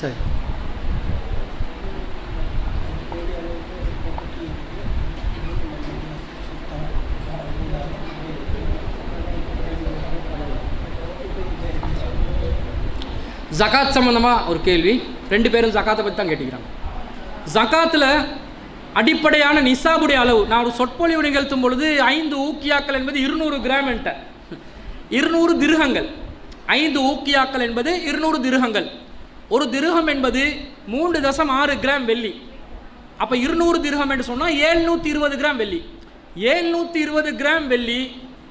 சரி. ஜகாத் சம்மந்தமாக ஒரு கேள்வி. ரெண்டு பேரும் ஜகாத்தை பற்றி தான் கேட்டுக்கிறாங்க. ஜக்காத்தில் அடிப்படையான நிசாபுடைய அளவு. நான் ஒரு சொற்பொழிவு நிகழ்த்தும் பொழுது ஐந்து ஊக்கியாக்கள் என்பது இருநூறு கிராம் என்கிட்ட. இருநூறு திருகங்கள். ஐந்து ஊக்கியாக்கள் என்பது இருநூறு திருகங்கள். ஒரு திருகம் என்பது மூன்று தசம் ஆறு கிராம் வெள்ளி. அப்போ இருநூறு திருகம் என்று சொன்னால் ஏழ்நூற்றி இருபது கிராம் வெள்ளி. ஏழ்நூற்றி இருபது கிராம் வெள்ளி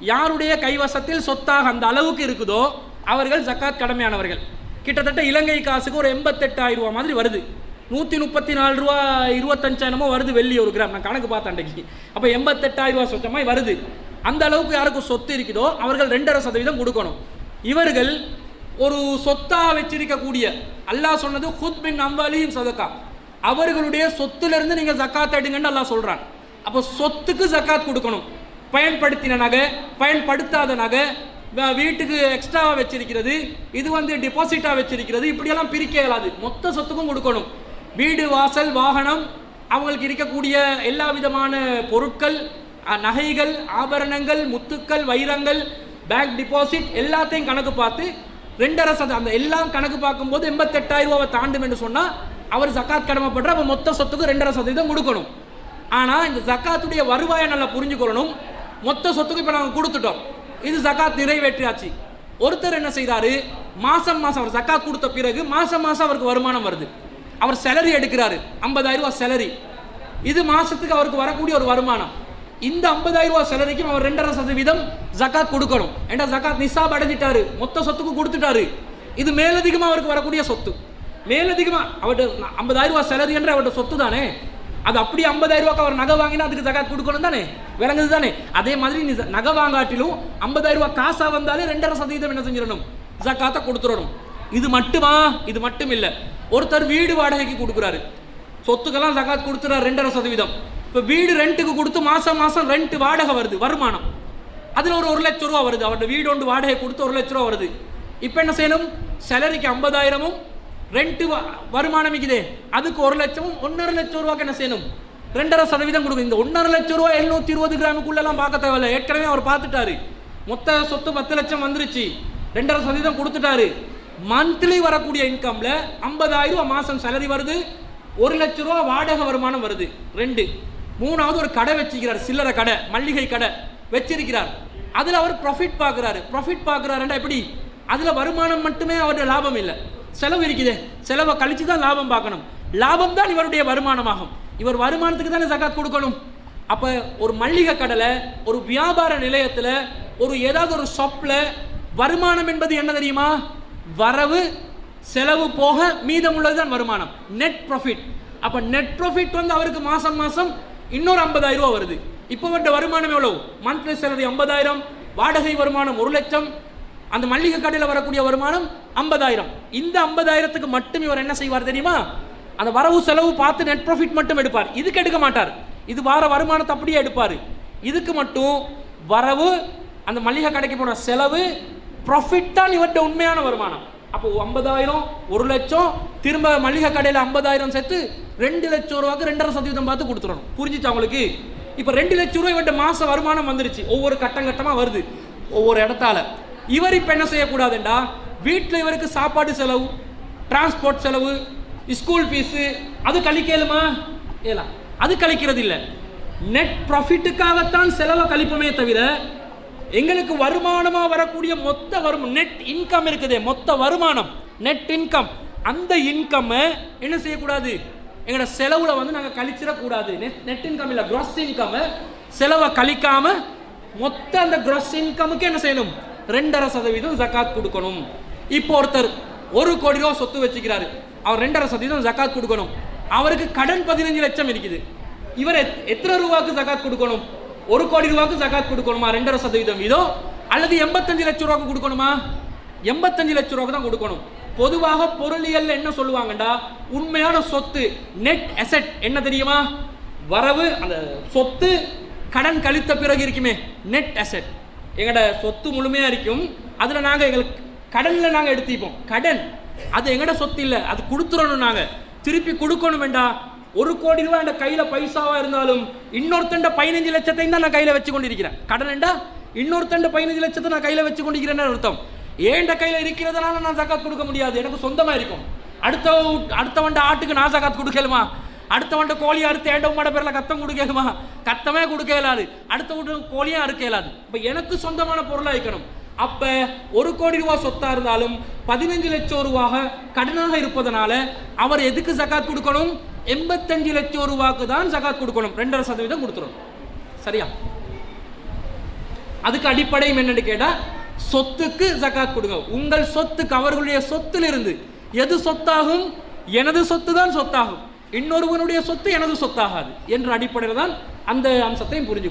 யாருடைய கைவசத்தில் சொத்தாக அந்த அளவுக்கு இருக்குதோ அவர்கள் ஜக்காத் கடமையானவர்கள். கிட்டத்தட்ட இலங்கை காசுக்கு ஒரு எண்பத்தெட்டாயிரம் ரூபா மாதிரி வருது. நூற்றி முப்பத்தி நாலு ரூபா இருபத்தஞ்சாயிரமோ வருது வெள்ளி ஒரு கிராம். நான் கணக்கு பார்த்தேன் அன்றைக்கு. அப்போ எண்பத்தெட்டாயிரம் ரூபா சொச்சமாய் வருது. அந்த அளவுக்கு யாருக்கும் சொத்து இருக்குதோ அவர்கள் ரெண்டரை சதவீதம் கொடுக்கணும். இவர்கள் ஒரு சொத்தாக வச்சிருக்கக்கூடிய அல்லாஹ் சொன்னது ஹுத் பின் அம்பாலியும் சதக்கா. அவர்களுடைய சொத்துலேருந்து நீங்கள் ஜக்காத் எடுங்கன்னு அல்லாஹ் சொல்கிறான் அப்போ சொத்துக்கு ஜக்காத் கொடுக்கணும். பயன்படுத்தின நகை பயன்படுத்தாத நகை வீட்டுக்கு எக்ஸ்ட்ராவாக வச்சிருக்கிறது இது வந்து டிபாசிட்டாக வச்சிருக்கிறது இப்படியெல்லாம் பிரிக்க இயலாது. மொத்த சொத்துக்கும் கொடுக்கணும். வீடு வாசல் வாகனம் அவங்களுக்கு இருக்கக்கூடிய எல்லா விதமான பொருட்கள் நகைகள் ஆபரணங்கள் முத்துக்கள் வைரங்கள் பேங்க் டிபாசிட் எல்லாத்தையும் கணக்கு பார்த்து ரெண்டரை சத அந்த எல்லாம் கணக்கு பார்க்கும்போது எண்பத்தெட்டாயிரம் ரூபாவை தாண்டும் என்று சொன்னால் அவர் ஜக்காத் கடமைப்படுற அப்போ மொத்த சொத்துக்கு ரெண்டரை சதவீதம் கொடுக்கணும். ஆனால் இந்த ஜக்காத்துடைய வருவாயை நல்லா புரிஞ்சுக்கொள்ளணும் மொத்த சொத்துக்கு இப்போ நாங்கள் கொடுத்துட்டோம். இது ஜக்காத் நிறைவேற்றியாச்சு. ஒருத்தர் என்ன செய்தாரு? மாதம் மாதம் அவர் ஜக்காத் கொடுத்த பிறகு மாதம் மாதம் அவருக்கு வருமானம் வருது. அவர் சேலரி எடுக்கிறாரு. 50000 ரூபாய் சேலரி இது மாசத்துக்கு அவருக்கு வரக்கூடிய ஒரு வருமானம். இந்த 50000 ரூபாய் சேலரிக்கும் அவர் ரெண்டரை சதவீதம் ஜக்காத் கொடுக்கணும். ஏண்டா ஜக்காத் நிசாப் அடைஞ்சிட்டாரு. மொத்த சொத்துக்கு கொடுத்துட்டாரு. இது மேலதிகமாக அவருக்கு வரக்கூடிய சொத்து. மேலதிகமாக அவர்கிட்ட 50000 ரூபாய் சேலரி என்ற அவர்கிட்ட சொத்து தானே? அது அப்படி 50000 ரூபாய்க்கு அவர் நகை வாங்கினா அதுக்கு ஜக்காத் கொடுக்கணும் தானே? விளங்குது தானே? அதே மாதிரி நீ நகை வாங்காட்டிலும் 50000 ரூபாய் காசா வந்தாலே ரெண்டரை சதவீதம் என்ன செஞ்சிடணும்? ஜக்காத்தை கொடுத்துடணும். இது மட்டுமா? இது மட்டும் இல்லை ஒருத்தர் வீடு வாடகைக்கு கொடுக்குறாரு. சொத்துக்கெல்லாம் ஜகாத் கொடுத்துறாரு ரெண்டரை சதவீதம். இப்போ வீடு ரெண்ட்டுக்கு கொடுத்து மாதம் மாதம் ரெண்ட் வாடகை வருது வருமானம். அதில் ஒரு ஒரு லட்ச ரூபா வருது. அவருடைய வீடு ஒன்று வாடகை கொடுத்து ஒரு லட்ச ரூபா வருது. இப்போ என்ன செய்யணும்? சேலரிக்கு ஐம்பதாயிரமும் ரெண்ட்டு வருமானம் இருக்குதே அதுக்கு ஒரு லட்சமும் ஒன்றரை லட்சம் ரூபாய்க்கு என்ன செய்யணும்? ரெண்டரை சதவீதம் கொடுக்கும் இந்த ஒன்றரை லட்ச ரூபா எழுநூத்தி இருபது கிராமுக்குள்ளெல்லாம் பார்க்க தேவையில்லை. ஏற்கனவே அவர் பார்த்துட்டாரு. மொத்த சொத்து பத்து லட்சம் வந்துருச்சு. ரெண்டரை சதவீதம் கொடுத்துட்டாரு. மந்த்லி வரக்கூடிய இன்கம்ல ஐம்பதாயிரம் ரூபா மாசம் சேலரி வருது ஒரு லட்ச ரூபா வாடகை வருமானம் வருது. ரெண்டு. மூணாவது ஒரு கடை வச்சிருக்கிறார் சில்லறை கடை மல்லிகை கடை வச்சிருக்கிறார். அதுல அவர் ப்ராஃபிட் பார்க்குறாரு ப்ராஃபிட் பார்க்குறாருன்னா எப்படி? அதுல வருமானம் மட்டுமே அவருடைய லாபம் இல்லை. செலவு இருக்குதே. செலவை கழிச்சு தான் லாபம் பார்க்கணும். லாபம் தான் இவருடைய வருமானமாகும். இவர் வருமானத்துக்கு தானே ஜகாத் கொடுக்கணும். அப்போ ஒரு மல்லிகை கடலை ஒரு வியாபார நிலையத்தில் ஒரு ஏதாவது ஒரு ஷாப்பில் வருமானம் என்பது என்ன தெரியுமா? வரவு செலவு போக மீதமுள்ளது தான் வருமானம். நெட் ப்ராஃபிட் அப்போ நெட் ப்ராஃபிட் வந்து அவருக்கு மாதம் மாதம் இன்னொரு ஐம்பதாயிரம் ரூபா வருது. இப்போ வந்து வருமானம் எவ்வளவு? மந்த்லி சேலரி 50000 வாடகை வருமானம் ஒரு லட்சம் அந்த மல்லிகை கடையில் வரக்கூடிய வருமானம் 50000 இந்த 50000த்துக்கு மட்டும் இவர் என்ன செய்வார் தெரியுமா? அந்த வரவு செலவு பார்த்து நெட் ப்ராஃபிட் மட்டும் எடுப்பார். இதுக்கு எடுக்க மாட்டார். இது வார வருமானத்தை அப்படியே எடுப்பார். இதுக்கு மட்டும் வரவு அந்த மளிகை கடைக்கு போன செலவு ப்ராஃபிட் தான் இவர்கிட்ட உண்மையான வருமானம். அப்போ ஐம்பதாயிரம் ஒரு லட்சம் திரும்ப மளிகை கடையில் ஐம்பதாயிரம் சேர்த்து ரெண்டு லட்சம் ரூபாய்க்கு ரெண்டரை சதவீதம் பார்த்து கொடுத்துடணும். புரிஞ்சிச்சா உங்களுக்கு? இப்போ ரெண்டு லட்சம் ரூபாய் இவர்கிட்ட மாச வருமானம் வந்துருச்சு. ஒவ்வொரு கட்டம் கட்டமாக வருது. ஒவ்வொரு இடத்தால. இவர் இப்போ என்ன செய்யக்கூடாதுண்டா? வீட்டில் இவருக்கு சாப்பாடு செலவு டிரான்ஸ்போர்ட் செலவு ஸ்கூல் ஃபீஸு அது கழிக்கலுமா? ஏலாம் அது கழிக்கிறது இல்லை நெட் ப்ராஃபிட்டுக்காகத்தான் செலவை கழிப்போமே தவிர எங்களுக்கு வருமானமாக வரக்கூடிய மொத்த வரும் நெட் இன்கம் இருக்குது மொத்த வருமானம் நெட் இன்கம் அந்த இன்கம்மை என்ன செய்யக்கூடாது? எங்களோட செலவுல வந்து நாங்கள் கழிச்சிடக்கூடாது. நெட் நெட் இன்கம் இல்லை க்ராஸ் இன்கம் செலவை கழிக்காம மொத்த அந்த க்ராஸ் இன்கமுக்கு என்ன செய்யணும்? ரெண்டரை சதவீதம் ஜக்காத் கொடுக்கணும். இப்போ ஒருத்தர் ஒரு கோடி ரூபா சொத்து வச்சுக்கிறாரு. அவர் ரெண்டரை சதவீதம் ஜக்காத் கொடுக்கணும். அவருக்கு கடன் பதினஞ்சு லட்சம் இருக்குது. இவர் எத்- எத்தனை ரூபாய்க்கு ஜக்காத் கொடுக்கணும்? ஒரு கோடி ரூபாய்க்கு ஜகாத் கொடுக்கணுமா? ரெண்டரை சதவீதம். இதோ அல்லது எண்பத்தஞ்சு லட்சம் ரூபாய்க்கு கொடுக்கணுமா? எண்பத்தஞ்சு லட்சம் ரூபாய்க்கு தான் கொடுக்கணும். பொதுவாக பொருளியல் என்ன சொல்லுவாங்கடா உண்மையான சொத்து நெட் அசெட் என்ன தெரியுமா? வரவு அந்த சொத்து கடன் கழித்த பிறகு இருக்குமே நெட் அசெட் எங்களோட சொத்து முழுமையாக இருக்கும். அதில் நாங்கள் எங்களுக்கு கடனில் நாங்கள் எடுத்துப்போம். கடன் அது எங்களோட சொத்து இல்லை. அது கொடுத்துடணும் நாங்கள் திருப்பி கொடுக்கணும் வேண்டாம் ஒரு கோடி ரூபாய் என் கையில் பைசாவாக இருந்தாலும் இன்னொருத்தண்ட பதினஞ்சு லட்சத்தையும் தான் நான் கையில் வச்சு கொண்டிருக்கிறேன் கடன்டா இன்னொருத்தண்ட பதினஞ்சு லட்சத்தை நான் கையில் வச்சு கொண்டிருக்கிறேன்னு அர்த்தம்? ஏண்ட கையில் இருக்கிறதுனால நான் ஜக்காத் கொடுக்க முடியாது? எனக்கு சொந்தமாக இருக்கும். அடுத்த அடுத்தவன்ட ஆட்டுக்கு நான் ஜக்காத் கொடுக்கலுமா? அடுத்தவன்ட கோழி அறுத்து ஏண்ட உமாட பேரில் கத்தம் கொடுக்கலுமா? கத்தமே கொடுக்க இயலாது. அடுத்த வீட்டு கோழியும் அறுக்க இயலாது. இப்போ எனக்கு சொந்தமான பொருளாக இருக்கணும். அப்போ ஒரு கோடி ரூபா சொத்தாக இருந்தாலும் பதினஞ்சு லட்சம் ரூபாக கடனாக இருப்பதனால அவர் எதுக்கு ஜகாத் கொடுக்கணும்? எண்பத்தஞ்சு லட்சம் ரூபாக்கு தான் ஜகாத் கொடுக்கணும். ரெண்டரை சதவீதம் கொடுத்துரும். சரியா? அதுக்கு அடிப்படையும் என்னன்னு கேட்டா சொத்துக்கு ஜகாத் கொடுங்க. உங்கள் சொத்துக்கு அவர்களுடைய சொத்திலிருந்து எது சொத்தாகும்? எனது சொத்து தான் சொத்தாகும். இன்னொருவனுடைய சொத்து எனது சொத்தாகாது என்ற அடிப்படையில் தான் அந்த அம்சத்தையும் புரிஞ்சு